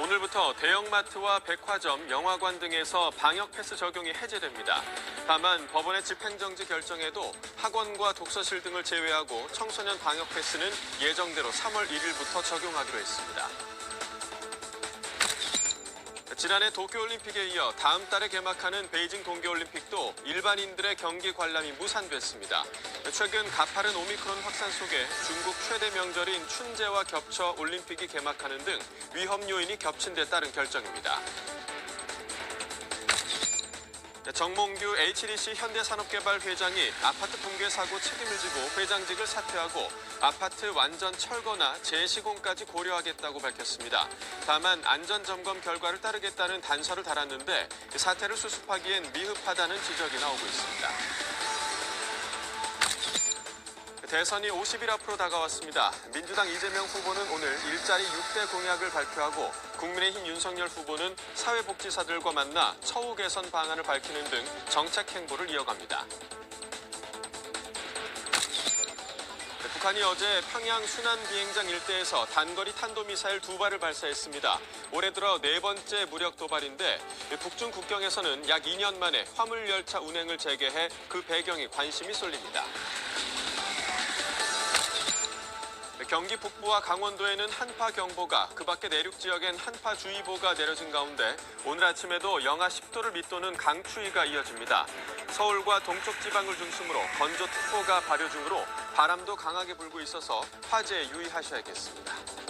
오늘부터 대형마트와 백화점, 영화관 등에서 방역 패스 적용이 해제됩니다. 다만 법원의 집행정지 결정에도 학원과 독서실 등을 제외하고 청소년 방역 패스는 예정대로 3월 1일부터 적용하기로 했습니다. 지난해 도쿄올림픽에 이어 다음 달에 개막하는 베이징 동계올림픽도 일반인들의 경기 관람이 무산됐습니다. 최근 가파른 오미크론 확산 속에 중국 최대 명절인 춘제와 겹쳐 올림픽이 개막하는 등 위험 요인이 겹친 데 따른 결정입니다. 정몽규 HDC 현대산업개발 회장이 아파트 붕괴 사고 책임을 지고 회장직을 사퇴하고 아파트 완전 철거나 재시공까지 고려하겠다고 밝혔습니다. 다만 안전점검 결과를 따르겠다는 단서를 달았는데 사태를 수습하기엔 미흡하다는 지적이 나오고 있습니다. 대선이 50일 앞으로 다가왔습니다. 민주당 이재명 후보는 오늘 일자리 6대 공약을 발표하고 국민의힘 윤석열 후보는 사회복지사들과 만나 처우 개선 방안을 밝히는 등 정책 행보를 이어갑니다. 북한이 어제 평양 순안 비행장 일대에서 단거리 탄도미사일 두 발을 발사했습니다. 올해 들어 네 번째 무력 도발인데 북중 국경에서는 약 2년 만에 화물 열차 운행을 재개해 그 배경에 관심이 쏠립니다. 경기 북부와 강원도에는 한파 경보가, 그 밖에 내륙 지역엔 한파 주의보가 내려진 가운데 오늘 아침에도 영하 10도를 밑도는 강추위가 이어집니다. 서울과 동쪽 지방을 중심으로 건조특보가 발효 중으로 바람도 강하게 불고 있어서 화재에 유의하셔야겠습니다.